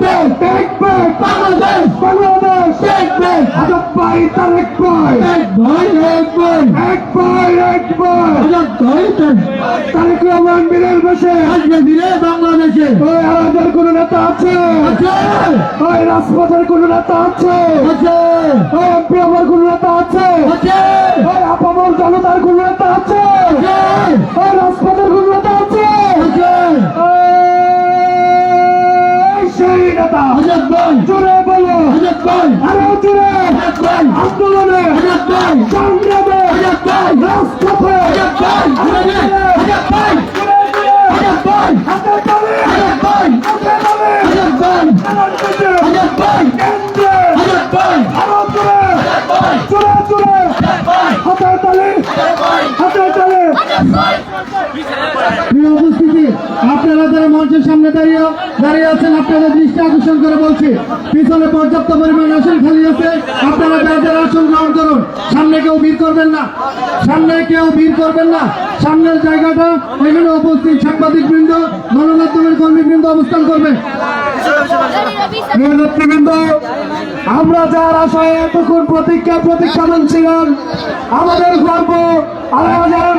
Back back Bangladesh Bangladesh এক ভাই ভাই এক ভাই এক ভাই বসে আসবে দিলে বাংলাদেশে ওই আমাদের কোন নেতা আছে আছে ওই রাজপথের কোন নেতা আছে আছে ওই এমপি আমার কোন নেতা আছে আছে ওই আপামর জনতার কোন নেতা আছে আছে ওই রাজপথের কোন নেতা নেতা হজরত ভাই জোরে বলো হজরত ভাই আরও জোরে হজরত ভাই আন্দোলনে হজরত ভাই সংগ্রামে হজরত ভাই রাজপথে হজরত ভাই হজরত ভাই হজরত ভাই হাতে তালে হজরত ভাই হাতে তালে হজরত ভাই হজরত ভাই কেন্দ্রে হজরত ভাই আরও জোরে জোরে জোরে হাতে তালে হাতে তালে প্রিয় উপস্থিতি, আপনারা যারা মঞ্চের সামনে দাঁড়িয়ে দাঁড়িয়ে আছেন, আপনাদের দৃষ্টি আকর্ষণ করে বলছি, পিছনে পর্যাপ্ত পরিমাণ আসন খালি আছে। আপনারা যারা যারা আসন গ্রহণ করুন, সামনে কেউ ভিড় করবেন না। সামনে কেউ ভিড় করবেন না। সামনের জায়গাটা এখানে উপস্থিত সাংবাদিক বৃন্দ গণমাধ্যমের কর্মীবৃন্দ অবস্থান করবেন আমরা যার আশায় এতক্ষণ প্রতীক্ষা প্রতীক্ষামান ছিলাম আমাদের গর্ব আড়াই হাজারের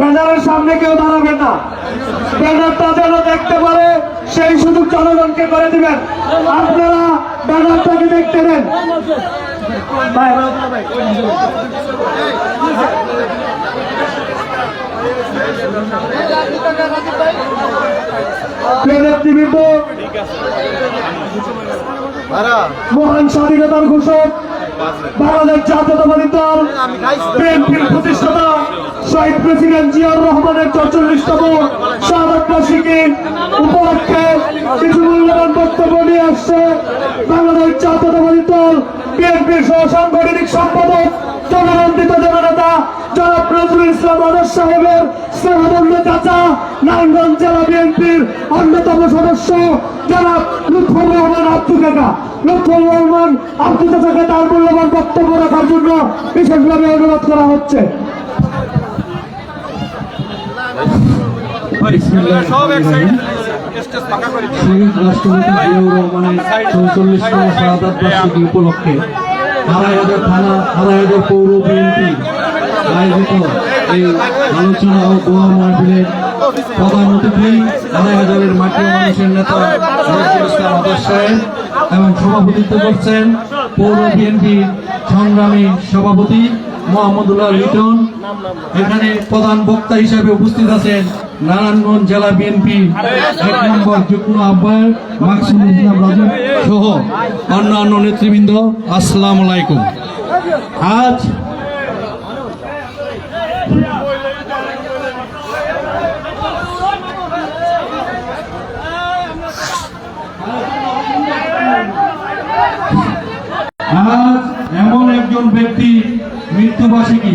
ব্যানারের সামনে কেউ দাঁড়াবেন না। ব্যানারটা যেন দেখতে পারে সেই সুযোগ জনগণকে করে দিবেন। আপনারা ব্যানারটাকে দেখতে দেন। নেতৃবৃন্দ মহান স্বাধীনতার ঘোষক। বাংলাদেশ জাতীয়তাবাদী দল, বিএনপির প্রতিষ্ঠাতা শহীদ প্রেসিডেন্ট জিয়াউর রহমানের চৌচল্লিশতম শাহাদ উপলক্ষে কিছু মূল্যবান বক্তব্য নিয়ে আসছে বাংলাদেশ জাতীয়তাবাদী দল, বিএনপির সহ সাংগঠনিক সম্পাদক জননন্দিত জননেতা জনাব নজরুল ইসলাম আদর্শ সাহেবের স্নেহদন্ড চাচা, নারায়ণগঞ্জ জেলা বিএনপির অন্যতম সদস্য জনাব লুৎফর রহমান কাকা লুৎফর রহমান আব্দু চাচাকে তার মূল্যবান বক্তব্য রাখার জন্য বিশেষভাবে অনুরোধ করা হচ্ছে। উপলক্ষে আড়াই হাজার থানা আড়াই হাজার পৌর বিএনপি আয়োজিত এই আলোচনা ও দোয়া মাহফিলের প্রধান অতিথি আড়াই হাজারের মাটি মানুষের নেতা নজরুল ইসলাম আদর্শ সাহেব এবং সভাপতিত্ব করছেন পৌর বিএনপি সংগ্রামী সভাপতি মোহাম্মদুল্লাহ লিটন। এখানে প্রধান বক্তা হিসেবে উপস্থিত আছেন নারায়ণগঞ্জ জেলা বিএনপি এক নম্বর যুগ্ম আহ্বায়ক মাকসুম ইসলাম সহ অন্যান্য নেতৃবৃন্দ, আসসালাম আলাইকুম। আজ মৃত্যুবার্ষিকী,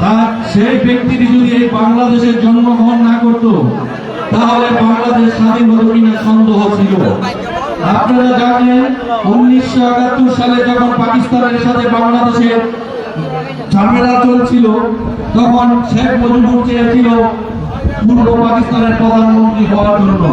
তার সেই ব্যক্তিটি যদি এই বাংলাদেশের জন্মগ্রহণ না করত, তাহলে বাংলাদেশ স্বাধীন হতো কিনা সন্দেহ ছিল। আপনারা জানেন, উনিশশো একাত্তর সালে যখন পাকিস্তানের সাথে বাংলাদেশের ঝামেলা চলছিল, তখন শেখ মুজিবুর চেয়েছিল পূর্ব পাকিস্তানের প্রধানমন্ত্রী হওয়ার জন্য।